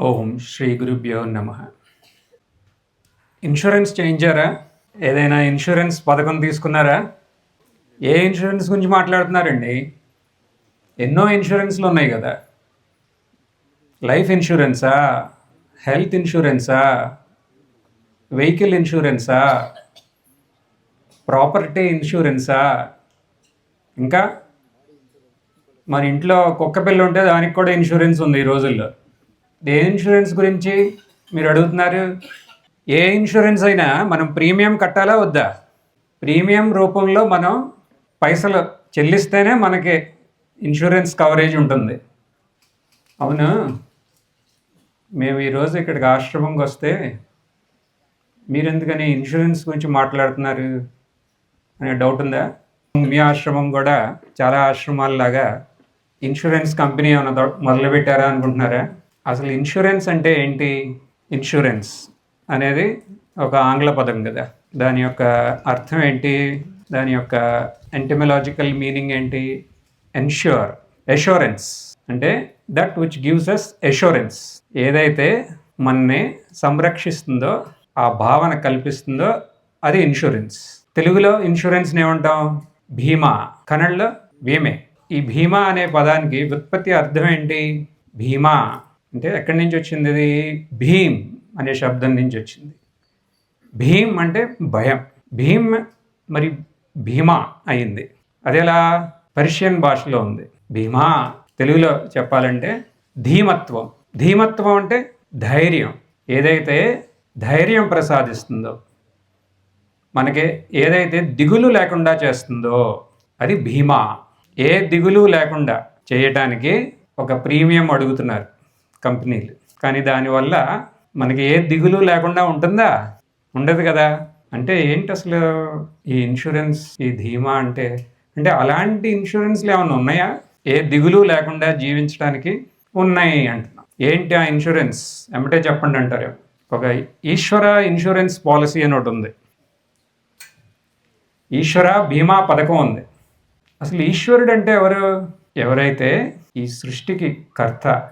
ఓం శ్రీ గురుభ్యో నమ. ఇన్సూరెన్స్ చేయించారా? ఏదైనా ఇన్సూరెన్స్ పథకం తీసుకున్నారా? ఏ ఇన్సూరెన్స్ గురించి మాట్లాడుతున్నారండి? ఎన్నో ఇన్సూరెన్స్లు ఉన్నాయి కదా. లైఫ్ ఇన్సూరెన్సా? హెల్త్ ఇన్సూరెన్సా? వెహికల్ ఇన్సూరెన్సా? ప్రాపర్టీ ఇన్సూరెన్సా? ఇంకా? మన ఇంట్లో కుక్క పిల్ల ఉంటే దానికి కూడా ఇన్సూరెన్స్ ఉంది ఈ రోజుల్లో. ఏ ఇన్సూరెన్స్ గురించి మీరు అడుగుతున్నారు. ఏ ఇన్సూరెన్స్ అయినా మనం ప్రీమియం కట్టాలా వద్దా? ప్రీమియం రూపంలో మనం పైసలు చెల్లిస్తేనే మనకి ఇన్సూరెన్స్ కవరేజ్ ఉంటుంది. అవును? మేము ఈరోజు ఇక్కడికి ఆశ్రమంకి వస్తే మీరు ఎందుకని ఇన్సూరెన్స్ గురించి మాట్లాడుతున్నారు? అనే డౌట్ ఉందా? మీ ఆశ్రమం కూడా చాలా ఆశ్రమాలలాగా ఇన్సూరెన్స్ కంపెనీ ఏమైనా మొదలుపెట్టారా అనుకుంటున్నారా? అసలు ఇన్సూరెన్స్ అంటే ఏంటి? ఇన్సూరెన్స్ అనేది ఒక ఆంగ్ల పదం కదా. దాని యొక్క అర్థం ఏంటి? దాని యొక్క ఎంటమలాజికల్ మీనింగ్ ఏంటి? ఎన్ష్యూర్ ఎష్యూరెన్స్ అంటే that which gives us assurance ఏదైతే మనని సంరక్షిస్తుందో ఆ భావన కల్పిస్తుందో అది ఇన్సూరెన్స్ తెలుగులో ఇన్సూరెన్స్ని ఏమంటాం? భీమా. కన్నడలో భీమే. ఈ భీమా అనే పదానికి వ్యుత్పత్తి అర్థం ఏంటి? భీమా. అంటే ఎక్కడి నుంచి వచ్చింది? ఇది భీమ్ అనే శబ్దం నుంచి వచ్చింది. భీమ్ అంటే భయం. భీమ్ మరి భీమా అయింది. అదేలా పర్షియన్ భాషలో ఉంది. భీమా తెలుగులో చెప్పాలంటే ధీమత్వం. ధీమత్వం అంటే ధైర్యం. ఏదైతే ధైర్యం ప్రసాదిస్తుందో మనకి ఏదైతే దిగులు లేకుండా చేస్తుందో అది భీమా. ఏ దిగులు లేకుండా చేయటానికి ఒక ప్రీమియం అడుగుతున్నారు. కంపెనీలు. కానీ దానివల్ల మనకి ఏ దిగులు లేకుండా ఉంటుందా? ఉండదు కదా. అంటే ఏంటి అసలు ఈ ఇన్సూరెన్స్ ఈ ధీమా అంటే? అంటే అలాంటి ఇన్సూరెన్స్లు ఏమైనా ఉన్నాయా? ఏ దిగులు లేకుండా జీవించడానికి ఉన్నాయి అంటున్నాం. ఏంటి ఆ ఇన్సూరెన్స్? ఎమ్మటే చెప్పండి అంటారు. ఒక ఈశ్వర ఇన్సూరెన్స్ పాలసీ అని ఒకటి ఉంది. ఈశ్వర బీమా పథకం ఉంది. అసలు ఈశ్వరుడు అంటే ఎవరు? ఎవరైతే ఈ సృష్టికి కర్త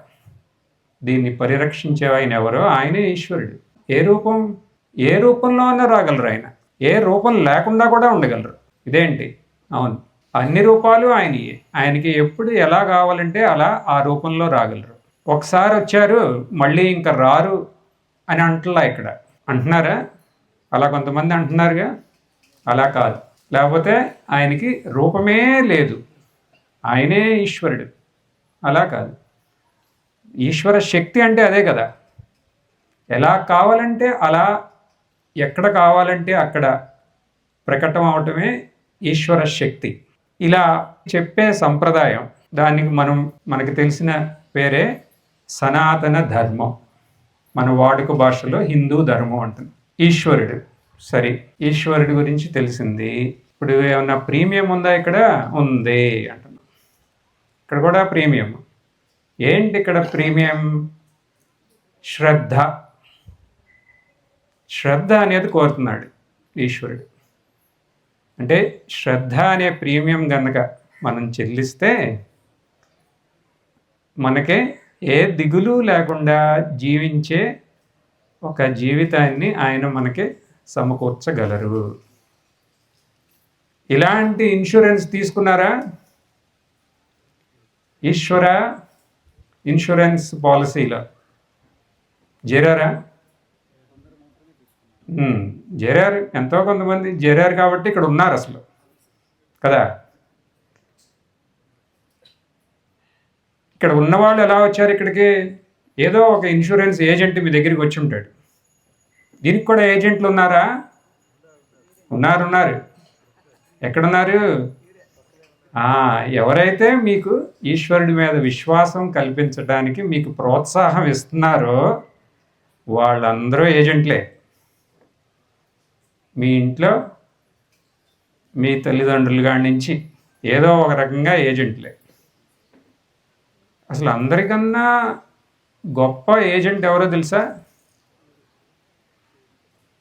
దీన్ని పరిరక్షించే ఆయన ఎవరో ఆయనే ఈశ్వరుడు. ఏ రూపం ఏ రూపంలో అయినా రాగలరు ఆయన. ఏ రూపం లేకుండా కూడా ఉండగలరు. ఇదేంటి అవును. అన్ని రూపాలు ఆయనయే. ఆయనకి ఎప్పుడు ఎలా కావాలంటే అలా ఆ రూపంలో రాగలరు. ఒకసారి వచ్చారు మళ్ళీ ఇంకా రారు అని అంటలా ఇక్కడ. అంటున్నారా? అలా కొంతమంది అంటున్నారుగా? అలా కాదు. లేకపోతే ఆయనకి రూపమే లేదు. ఆయనే ఈశ్వరుడు. అలా కాదు. ఈశ్వర శక్తి అంటే అదే కదా. ఎలా కావాలంటే అలా ఎక్కడ కావాలంటే అక్కడ ప్రకటన అవటమే ఈశ్వర శక్తి. ఇలా చెప్పే సంప్రదాయం దానికి మనం మనకు తెలిసిన పేరే సనాతన ధర్మం. మన వాడుక భాషలో హిందూ ధర్మం అంటుంది. ఈశ్వరుడు. సరే ఈశ్వరుడి గురించి తెలిసింది. ఇప్పుడు ఏమన్నా ప్రీమియం ఉందా ఇక్కడ? ఉంది అంటున్నాం ఇక్కడ కూడా ప్రీమియం. ఏంటి ఇక్కడ ప్రీమియం? శ్రద్ధ. శ్రద్ధ అనేది కోరుతున్నాడు ఈశ్వరుడు. అంటే శ్రద్ధ అనే ప్రీమియం కనుక మనం చెల్లిస్తే మనకే ఏ దిగులు లేకుండా జీవించే ఒక జీవితాన్ని ఆయన మనకి సమకూర్చగలరు. ఇలాంటి ఇన్సూరెన్స్ తీసుకున్నారా? ఈశ్వర ఇన్సూరెన్స్ పాలసీలో. చేరారా ఉమ్, చేరారు ఎంతో కొంతమంది చేరారు కాబట్టి ఇక్కడ ఉన్నారు అసలు. కదా? ఇక్కడ ఉన్నవాళ్ళు ఎలా వచ్చారు ఇక్కడికి? ఏదో ఒక ఇన్సూరెన్స్ ఏజెంట్ మీ దగ్గరికి వచ్చి ఉంటాడు. దీనికి కూడా ఏజెంట్లు ఉన్నారా? ఉన్నారు ఉన్నారు. ఎక్కడున్నారు? ఎవరైతే మీకు ఈశ్వరుడి మీద విశ్వాసం కల్పించడానికి మీకు ప్రోత్సాహం ఇస్తున్నారో వాళ్ళందరూ ఏజెంట్లే. మీ ఇంట్లో మీ తల్లిదండ్రులు కాడి నుంచి ఏదో ఒక రకంగా ఏజెంట్లే. అసలు అందరికన్నా గొప్ప ఏజెంట్ ఎవరో తెలుసా?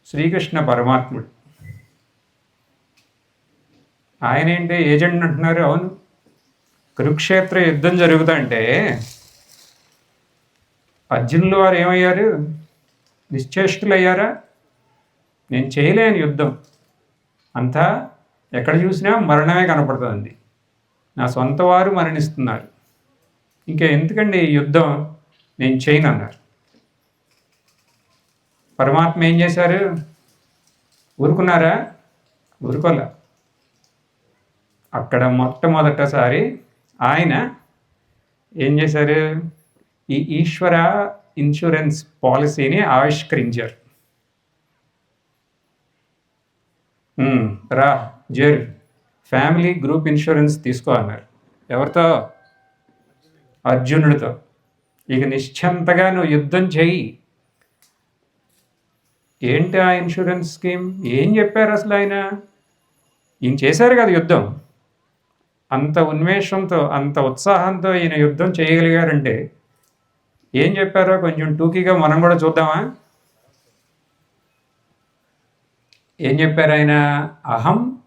శ్రీకృష్ణ పరమాత్ముడు. ఆయన ఏంటి? ఏజెంట్ అంటున్నారు. అవును. కురుక్షేత్ర యుద్ధం జరుగుతుంటే అర్జునులు వారు ఏమయ్యారు? నిశ్చేష్టులయ్యారా? నేను చేయలేను యుద్ధం. అంతా ఎక్కడ చూసినా మరణమే కనపడుతుంది. నా సొంత వారు మరణిస్తున్నారు. ఇంకా ఎందుకండి ఈ యుద్ధం? నేను చేయను అన్నారు. పరమాత్మ ఏం చేశారు? ఊరుకున్నారా? ఊరుకోలే. అక్కడ మొట్టమొదటిసారి ఆయన ఏం చేశారు? ఈ ఈశ్వర ఇన్సూరెన్స్ పాలసీని ఆవిష్కరించారు. రా జర్. ఫ్యామిలీ గ్రూప్ ఇన్సూరెన్స్ తీసుకో అన్నారు. ఎవరితో? అర్జునుడితో. ఇక నిశ్చంతగా నువ్వు యుద్ధం చెయ్యి. ఏంటి ఆ ఇన్సూరెన్స్ స్కీమ్? ఏం చెప్పారు అసలు ఆయన? ఈయన చేశారు కదా యుద్ధం. అంత ఉన్మేషంతో అంత ఉత్సాహంతో ఈయన యుద్ధం చేయగలిగారంటే ఏం చెప్పారో కొంచెం టూకీగా మనం కూడా చూద్దామా? ఏం చెప్పారు ఆయన? అహం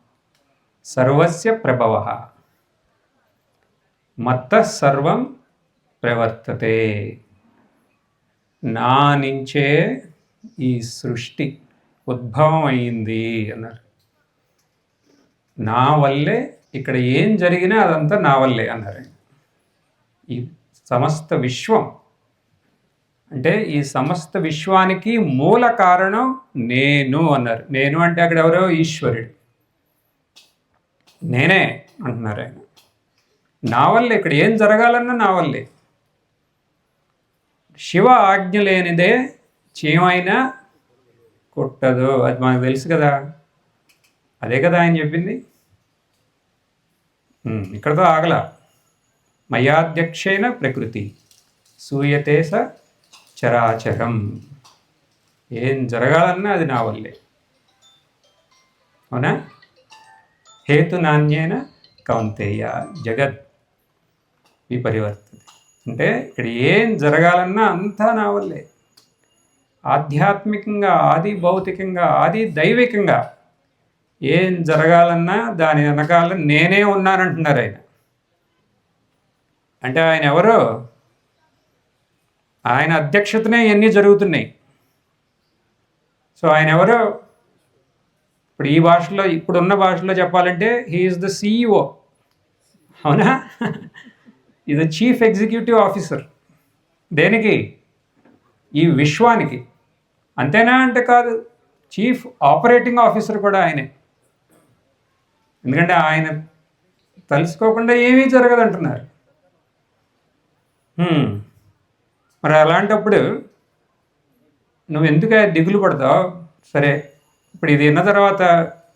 సర్వస్య ప్రభవ. మత్త సర్వం ప్రవర్తతే. నా నుంచే ఈ సృష్టి ఉద్భవం అయింది అన్నారు. నా వల్లే ఇక్కడ ఏం జరిగినా అదంతా నా వల్లే అన్నారు. ఈ సమస్త విశ్వం అంటే ఈ సమస్త విశ్వానికి మూల కారణం నేను అన్నారు. నేను అంటే అక్కడ ఎవరో? ఈశ్వరుడు. నేనే అంటున్నారు ఆయన. నా వల్లే ఇక్కడ ఏం జరగాలన్నా నా వల్లే. శివ ఆజ్ఞ లేనిదే చీమైనా కొట్టదు. అది మనకు తెలుసు కదా. అదే కదా ఆయన చెప్పింది? ఇక్కడతో ఆగల. మయాధ్యక్షేణ ప్రకృతి. సూయతే స చరాచరం. ఏం జరగాలన్నా అది నా వల్లే. అవునా? హేతు నాణ్యేన కౌంతేయ జగత్ విపరివర్తన అంటే ఇక్కడ ఏం జరగాలన్నా అంతా నా వల్లే. ఆధ్యాత్మికంగా ఆది భౌతికంగా ఆది దైవికంగా ఏం జరగాలన్నా దాని వెనకాల నేనే ఉన్నానంటున్నారు ఆయన. అంటే ఆయన ఎవరు? ఆయన అధ్యక్షతనే ఇవన్నీ జరుగుతున్నాయి. సో ఆయన ఎవరు? ఇప్పుడు ఈ భాషలో ఇప్పుడున్న భాషలో చెప్పాలంటే హీఈస్ ద సిఇఓ అవునా? ఇది చీఫ్ ఎగ్జిక్యూటివ్ ఆఫీసర్ దేనికి? ఈ విశ్వానికి. అంతేనా అంటే కాదు చీఫ్ ఆపరేటింగ్ ఆఫీసర్ కూడా ఆయనే. ఎందుకంటే ఆయన తలుసుకోకుండా ఏమీ జరగదంటున్నారు. మరి అలాంటప్పుడు నువ్వు ఎందుకు దిగులు పడతావు? సరే ఇప్పుడు ఇది విన్న తర్వాత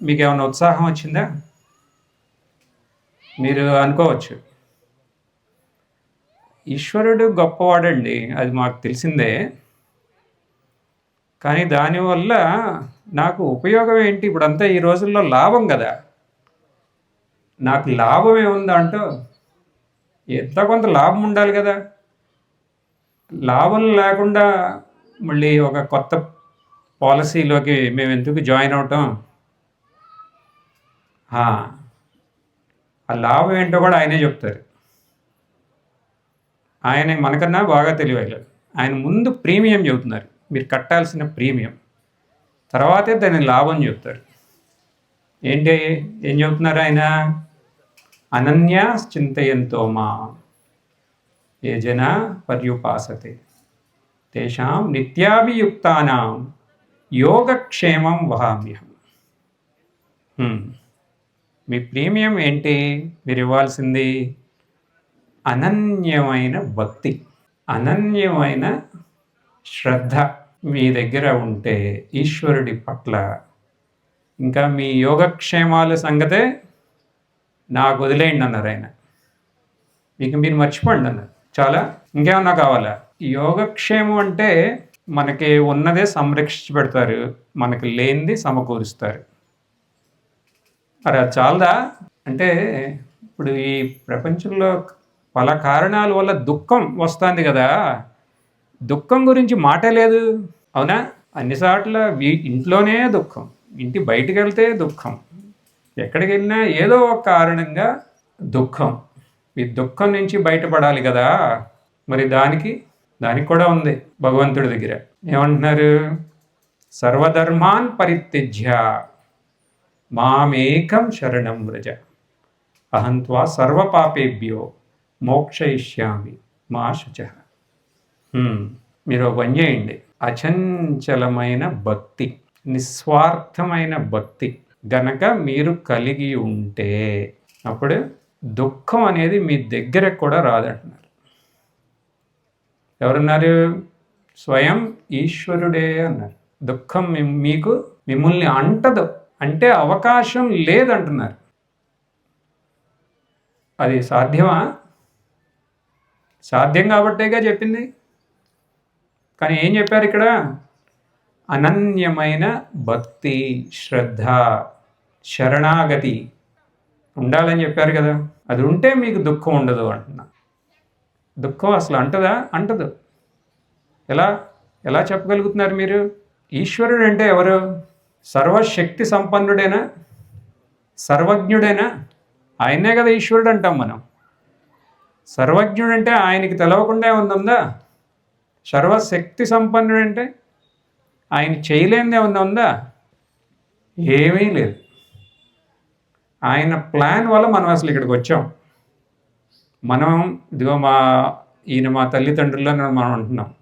మీకు ఏమైనా ఉత్సాహం వచ్చిందా? మీరు అనుకోవచ్చు. ఈశ్వరుడు గొప్పవాడండి అది మాకు తెలిసిందే. కానీ దానివల్ల నాకు ఉపయోగం ఏంటి? ఇప్పుడంతా ఈ రోజుల్లో లాభం కదా. నాకు లాభం ఏముందంటూ ఎంత కొంత లాభం ఉండాలి కదా? లాభం లేకుండా మళ్ళీ ఒక కొత్త పాలసీలోకి మేము ఎందుకు జాయిన్ అవటం? ఆ, లాభం ఏంటో కూడా ఆయనే చెప్తారు. ఆయన మనకన్నా బాగా తెలియగలరు ఆయన ముందు ప్రీమియం చెబుతున్నారు. మీరు కట్టాల్సిన ప్రీమియం. తర్వాతే దాని లాభం చెప్తారు ఏంటి? ఏం చెబుతున్నారు ఆయన? అనన్యా చింతయంతో మా ఏ జన పర్యుపాసతే. తేషాం నిత్యాభియుక్తానాం యోగక్షేమం వహామ్యహం. మీ ప్రీమియం ఏంటి? మీరు ఇవ్వాల్సింది అనన్యమైన భక్తి అనన్యమైన శ్రద్ధ మీ దగ్గర ఉంటే ఈశ్వరుడి పట్ల ఇంకా మీ యోగక్షేమాల సంగతే నాకు వదిలేయండి అన్నారు ఆయన మీకు మీరు మర్చిపోండి అన్నారు. చాలా ఇంకేమన్నా కావాలా? యోగక్షేమం అంటే మనకి ఉన్నదే సంరక్షించి పెడతారు మనకి లేనిది సమకూరుస్తారు. మరి అది చాలదా? అంటే ఇప్పుడు ఈ ప్రపంచంలో పల కారణాల వల్ల దుఃఖం వస్తుంది కదా. దుఃఖం గురించి మాట లేదు. అవునా? అన్నిసార్లు ఇంట్లోనే దుఃఖం. ఇంటి బయటికి వెళ్తే దుఃఖం. ఎక్కడికి వెళ్ళినా ఏదో ఒక కారణంగా దుఃఖం. ఈ దుఃఖం నుంచి బయటపడాలి కదా. మరి దానికి దానికి కూడా ఉంది భగవంతుడి దగ్గర. ఏమంటున్నారు? సర్వధర్మాన్ పరిత్యజ్య మామేకం శరణం వ్రజ. అహంత్వా సర్వపాపేభ్యో మోక్షయిష్యామి మా శుచ. మీరు ఒక పని చేయండి. అచంచలమైన భక్తి. నిస్వార్థమైన భక్తి. గనక మీరు కలిగి ఉంటే అప్పుడు దుఃఖం అనేది మీ దగ్గర కూడా రాదంటున్నారు. ఎవరున్నారు? స్వయం ఈశ్వరుడే అన్నారు. దుఃఖం మీకు మిమ్మల్ని అంటదు. అంటే అవకాశం లేదంటున్నారు. అది సాధ్యమా? సాధ్యం కాబట్టేగా చెప్పింది. కానీ ఏం చెప్పారు ఇక్కడ? అనన్యమైన భక్తి శ్రద్ధ శరణాగతి ఉండాలని చెప్పారు కదా. అది ఉంటే మీకు దుఃఖం ఉండదు అంటున్నా. దుఃఖం అసలు అంటదా? అంటదు. ఎలా? ఎలా చెప్పగలుగుతున్నారు మీరు? ఈశ్వరుడు అంటే ఎవరు? సర్వశక్తి సంపన్నుడేనా? సర్వజ్ఞుడేనా? ఆయనే కదా ఈశ్వరుడు అంటాం మనం. సర్వజ్ఞుడంటే ఆయనకి తెలవకుండా ఉందా? సర్వశక్తి సంపన్నుడు అంటే ఆయన చేయలేనిది ఏమన్నా ఉందా? ఏమీ లేదు. ఆయన ప్లాన్ వల్ల మనం అసలు ఇక్కడికి వచ్చాం. మనం ఇదిగో మా ఈయన మా తల్లిదండ్రుల్లో మనం అంటున్నాం.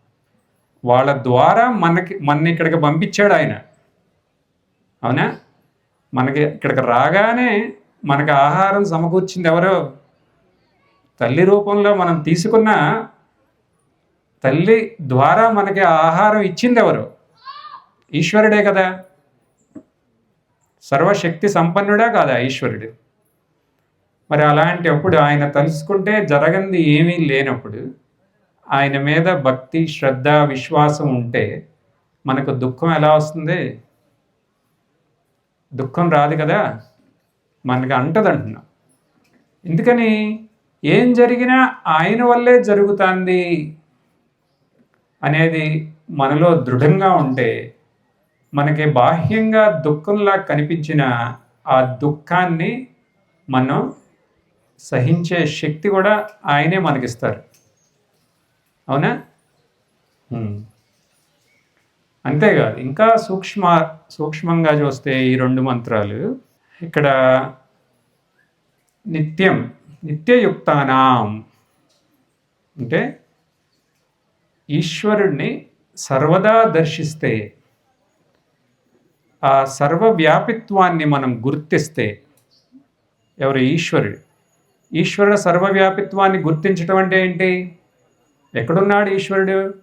వాళ్ళ ద్వారా మనకి మన ఇక్కడికి పంపించాడు ఆయన. అవునా? మనకి ఇక్కడికి రాగానే మనకి ఆహారం సమకూర్చింది ఎవరో? తల్లి రూపంలో మనం తీసుకున్న తల్లి ద్వారా మనకి ఆహారం ఇచ్చింది ఎవరు? ఈశ్వరుడే కదా. సర్వశక్తి సంపన్నుడా కాదా ఈశ్వరుడు? మరి అలాంటి అప్పుడు ఆయన తలుసుకుంటే జరగంది ఏమీ లేనప్పుడు ఆయన మీద భక్తి శ్రద్ధ విశ్వాసం ఉంటే మనకు దుఃఖం ఎలా వస్తుంది? దుఃఖం రాదు కదా. మనకి అంటదంటున్నా. ఎందుకని? ఏం జరిగినా ఆయన వల్లే జరుగుతుంది అనేది మనలో దృఢంగా ఉంటే మనకి బాహ్యంగా దుఃఖంలా కనిపించిన ఆ దుఃఖాన్ని మనం సహించే శక్తి కూడా ఆయనే మనకిస్తారు. అవునా? అంతేకాదు ఇంకా సూక్ష్మ సూక్ష్మంగా చూస్తే ఈ రెండు మంత్రాలు ఇక్కడ నిత్యం నిత్యయుక్తానాం. అంటే ఈశ్వరుణ్ణి సర్వదా దర్శిస్తే ఆ సర్వవ్యాపిత్వాన్ని మనం గుర్తిస్తే ఎవరు? ఈశ్వరుడు. ఈశ్వరుడు సర్వవ్యాపిత్వాన్ని గుర్తించటం అంటే ఏంటి? ఎక్కడున్నాడు ఈశ్వరుడు?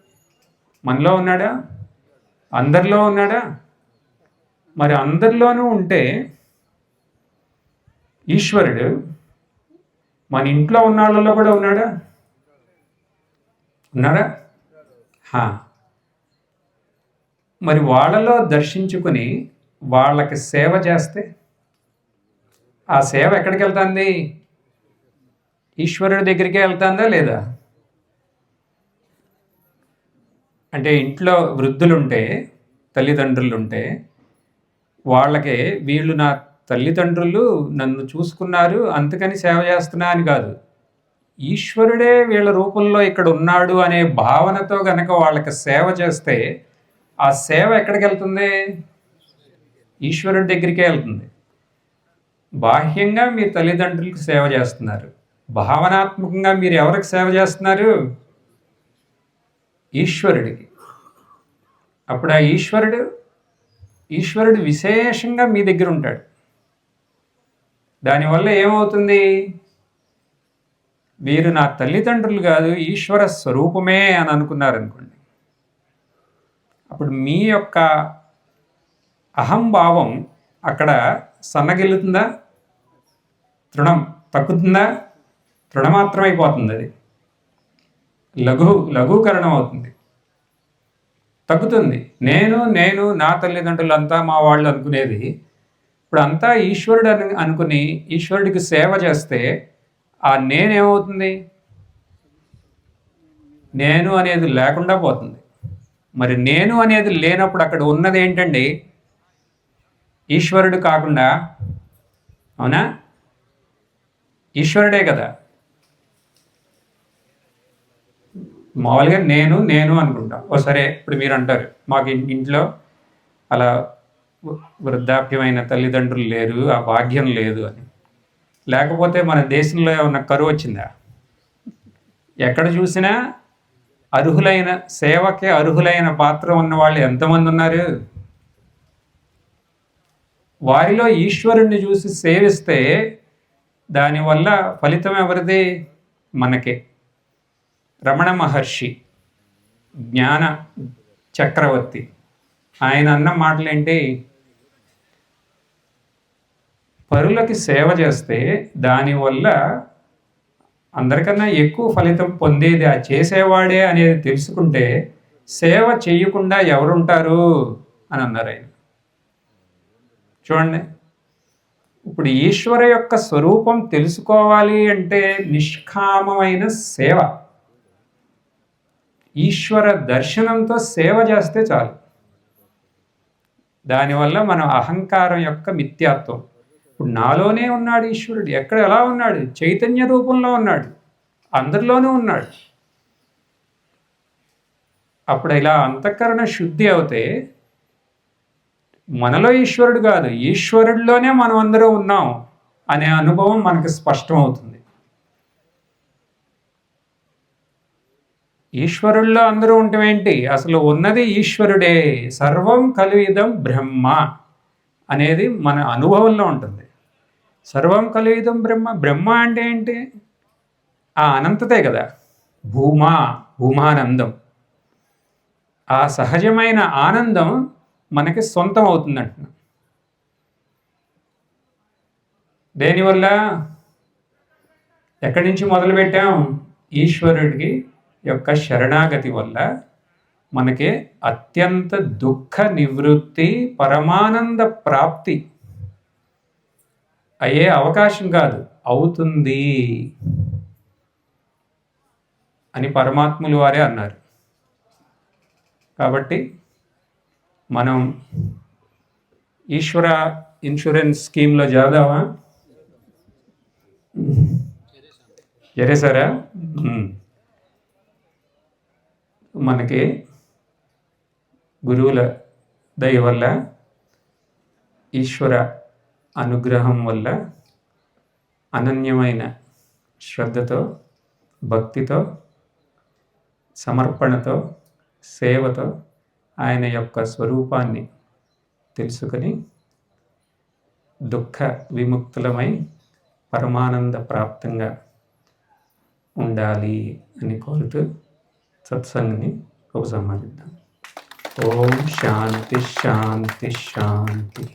మనలో ఉన్నాడా? అందరిలో ఉన్నాడా? మరి అందరిలోనూ ఉంటే ఈశ్వరుడు మన ఇంట్లో ఉన్న వాళ్ళలో కూడా ఉన్నాడా? ఉన్నాడా? హా. మరి వాళ్ళలో దర్శించుకుని వాళ్ళకి సేవ చేస్తే ఆ సేవ ఎక్కడికి వెళ్తుంది? ఈశ్వరుడి దగ్గరికే వెళ్తుందా లేదా? అంటే ఇంట్లో వృద్ధులుంటే తల్లిదండ్రులు ఉంటే వాళ్ళకి వీళ్ళు నా తల్లిదండ్రులు నన్ను చూసుకున్నారు అందుకని సేవ చేస్తున్నా అని కాదు. ఈశ్వరుడే వీళ్ళ రూపంలో ఇక్కడ ఉన్నాడు అనే భావనతో గనక వాళ్ళకి సేవ చేస్తే ఆ సేవ ఎక్కడికి వెళ్తుంది? ఈశ్వరుడి దగ్గరికే వెళ్తుంది. బాహ్యంగా మీ తల్లిదండ్రులకు సేవ చేస్తున్నారు. భావనాత్మకంగా మీరు ఎవరికి సేవ చేస్తున్నారు? ఈశ్వరుడికి. అప్పుడు ఆ ఈశ్వరుడు ఈశ్వరుడు విశేషంగా మీ దగ్గర ఉంటాడు. దానివల్ల ఏమవుతుంది? వీరు నా తల్లిదండ్రులు కాదు ఈశ్వర స్వరూపమే అని అనుకున్నారనుకోండి. అప్పుడు మీ యొక్క అహంభావం అక్కడ సన్నగిల్లుతుందా? తృణం తగ్గుతుందా తృణమాత్రమైపోతుంది అది. లఘు లఘూకరణం అవుతుంది తగ్గుతుంది. నేను నేను నా తల్లిదండ్రులు అంతా మా వాళ్ళు అనుకునేది ఇప్పుడు అంతా ఈశ్వరుడు అని అనుకుని ఈశ్వరుడికి సేవ చేస్తే ఆ నేనేమవుతుంది? నేను అనేది లేకుండా పోతుంది. మరి నేను అనేది లేనప్పుడు అక్కడ ఉన్నది ఏంటండి? ఈశ్వరుడు కాకుండా అవునా? ఈశ్వరుడే కదా. మామూలుగా నేను నేను అనుకుంటా. ఓ సరే ఇప్పుడు మీరు అంటారు మాకు ఇంట్లో అలా వృద్ధాప్యమైన తల్లిదండ్రులు లేరు ఆ భాగ్యం లేదు అని. లేకపోతే మన దేశంలో ఏమన్నా కరువు వచ్చిందా? ఎక్కడ చూసినా అర్హులైన సేవకి అర్హులైన పాత్ర ఉన్న వాళ్ళు ఎంతమంది ఉన్నారు? వారిలో ఈశ్వరుణ్ణి చూసి సేవిస్తే దానివల్ల ఫలితం ఎవరిది? మనకే. రమణ మహర్షి జ్ఞాన చక్రవర్తి. ఆయన అన్న మాటలేంటి? పరులకి సేవ చేస్తే దానివల్ల అందరికన్నా ఎక్కువ ఫలితం పొందేది ఆ చేసేవాడే అనేది తెలుసుకుంటే సేవ చేయకుండా ఎవరుంటారు అని అన్నారు ఆయన. చూడండి. ఇప్పుడు ఈశ్వర యొక్క స్వరూపం తెలుసుకోవాలి అంటే నిష్కామమైన సేవ. ఈశ్వర దర్శనంతో సేవ చేస్తే చాలు. దానివల్ల మనం అహంకారం యొక్క మిథ్యాత్వం. ఇప్పుడు నాలోనే ఉన్నాడు ఈశ్వరుడు. ఎక్కడ ఎలా ఉన్నాడు? చైతన్య రూపంలో ఉన్నాడు. అందరిలోనూ ఉన్నాడు. అప్పుడు ఇలా అంతఃకరణ శుద్ధి అవుతే మనలో ఈశ్వరుడు కాదు ఈశ్వరుడిలోనే మనం అందరూ ఉన్నాం అనే అనుభవం మనకు స్పష్టమవుతుంది. ఈశ్వరుల్లో అందరూ ఏంటి? అసలు ఉన్నది ఈశ్వరుడే. సర్వం కలియుదం బ్రహ్మ అనేది మన అనుభవంలో ఉంటుంది. సర్వం కలియుదం బ్రహ్మ. బ్రహ్మ అంటే ఏంటి? ఆ అనంతతే కదా. భూమా భూమానందం. ఆ సహజమైన ఆనందం మనకి సొంతం అవుతుందంట దేనివల్ల ఎక్కడి నుంచి మొదలుపెట్టాం? ఈశ్వరుడికి యొక్క శరణాగతి వల్ల మనకి అత్యంత దుఃఖ నివృత్తి పరమానంద ప్రాప్తి అయ్యే అవకాశం కాదు. అవుతుంది. అని పరమాత్ములు వారే అన్నారు. కాబట్టి మనం ఈశ్వర ఇన్సూరెన్స్ స్కీమ్లో చేద్దామా సరే మనకి గురువుల దయ వల్ల ఈశ్వర అనుగ్రహం వల్ల అనన్యమైన శ్రద్ధతో భక్తితో సమర్పణతో సేవతో ఆయన యొక్క స్వరూపాన్ని తెలుసుకొని దుఃఖ విముక్తులమై పరమానంద ప్రాప్తంగా ఉండాలి అని కోరుతూ సత్సంగ్ని ఉపసంహరిద్దాం. ఓం శాంతి శాంతి శాంతి.